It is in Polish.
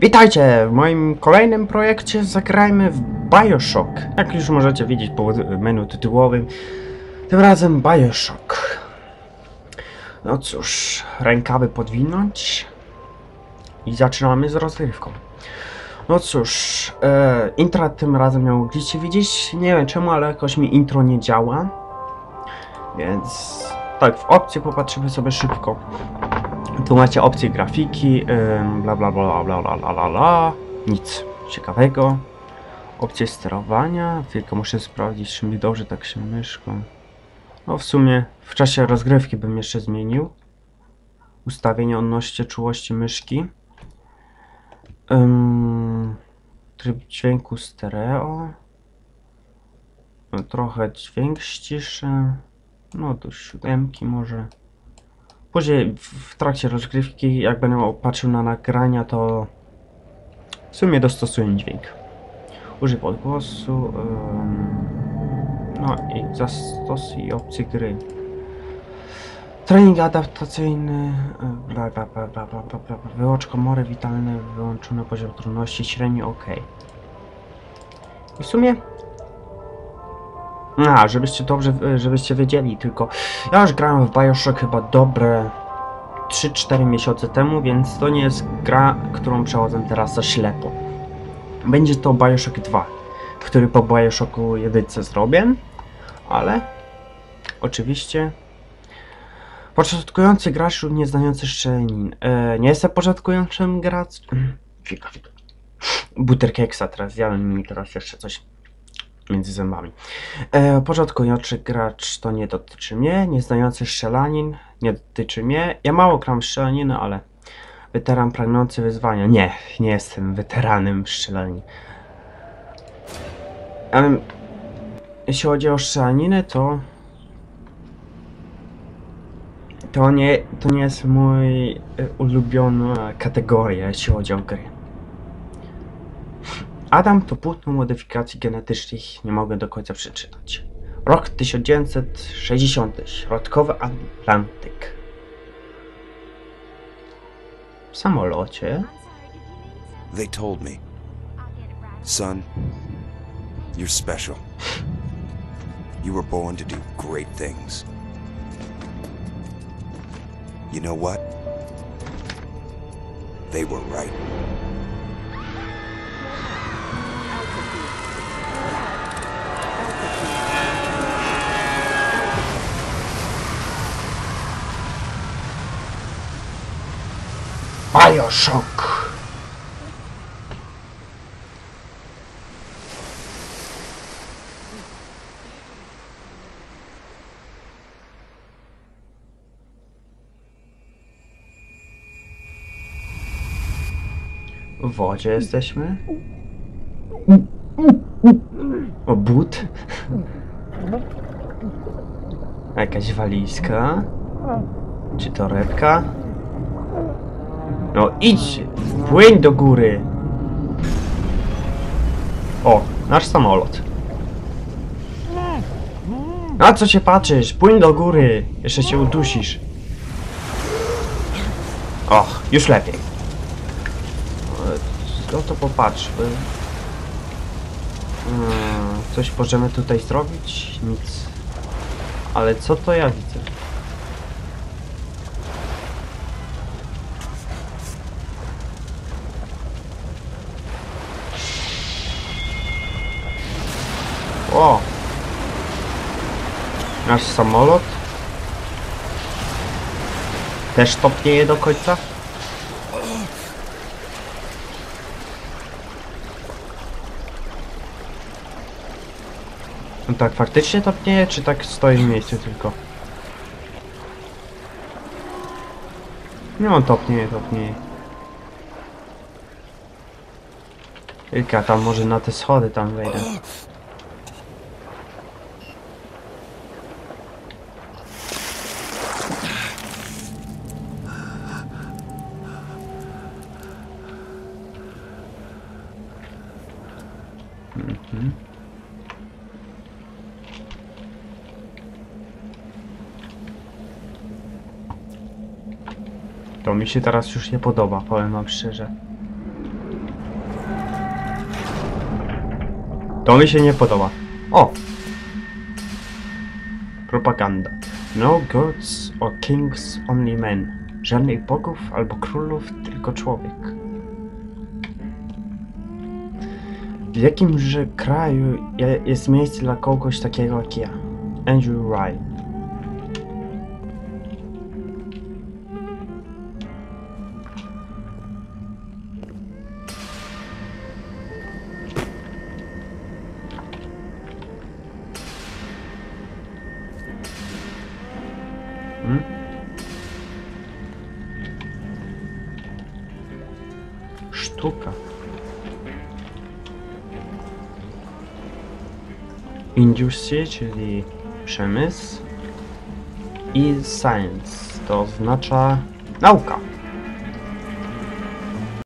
Witajcie! W moim kolejnym projekcie zagrajmy w Bioshock. Jak już możecie widzieć po menu tytułowym, tym razem Bioshock. No cóż, rękawy podwinąć i zaczynamy z rozgrywką. No cóż, e, intra tym razem nie mogliście widzieć. Nie wiem czemu, ale jakoś mi intro nie działa. Więc tak, w opcję popatrzymy sobie szybko. Tu macie opcje grafiki, bla bla bla bla bla bla bla Nic ciekawego. Opcje sterowania, tylko muszę sprawdzić, czy mi dobrze tak się myszką. No w sumie w czasie rozgrywki bym jeszcze zmienił. Ustawienie odnośnie czułości myszki. Tryb dźwięku stereo. No, trochę dźwięk ściszy. No do siódemki może. Później w, trakcie rozgrywki, jak będę patrzył na nagrania, to w sumie dostosuję dźwięk. Użyj odgłosu. ym, no i zastosuj opcje gry. Trening adaptacyjny. Bla, bla, bla, bla, bla, bla, bla. Wyłącz komory witalne, wyłączony poziom trudności, średni OK. I w sumie a, żebyście dobrze, e, żebyście wiedzieli, tylko ja już grałem w Bioshock chyba dobre 3-4 miesiące temu, więc to nie jest gra, którą przechodzę teraz za ślepo. Będzie to Bioshock 2, który po Bioshocku 1 zrobię, ale oczywiście początkujący gracz lub nieznający szczelin. E, nie jestem początkującym graczem. Fika, fika. Buterkeksa teraz jadłem mi teraz jeszcze coś między zębami. E, początkujący gracz to nie dotyczy mnie, nieznający strzelanin nie dotyczy mnie. Ja mało gram w ale weteran pragnący wyzwania. Nie, nie jestem weteranem strzelanin. Um, jeśli chodzi o strzelaninę, to to nie, to nie jest mój e, ulubiona kategoria, jeśli chodzi o gry. Adam to płótno modyfikacji genetycznych, nie mogę do końca przeczytać. Rok 1960, środkowy Atlantyk. W samolocie. They told me, son, you're special. You were born to do great things. You know what? They were right. Bioshock! W wodzie jesteśmy? O, but? Jakaś walizka? Czy torebka? No idź! Płyń do góry! O, nasz samolot. Na co się patrzysz? Płyń do góry! Jeszcze się udusisz. Och, już lepiej. No to popatrzmy. Hmm, coś możemy tutaj zrobić? Nic. Ale co to ja widzę? O! Nasz samolot? Też topnieje do końca? No tak, faktycznie topnieje, czy tak stoi w miejscu tylko? Nie on topnieje, topnieje. Tylko tam może na te schody tam wejdę. Mhm. To mi się teraz już nie podoba, powiem wam szczerze. To mi się nie podoba. O! Propaganda. No gods or kings, only men. Żadnych bogów albo królów, tylko człowiek. W jakimże kraju je- jest miejsce dla kogoś takiego jak ja? Andrew Wright. Hmm? Sztuka. Industry, czyli przemysł i science, to oznacza nauka.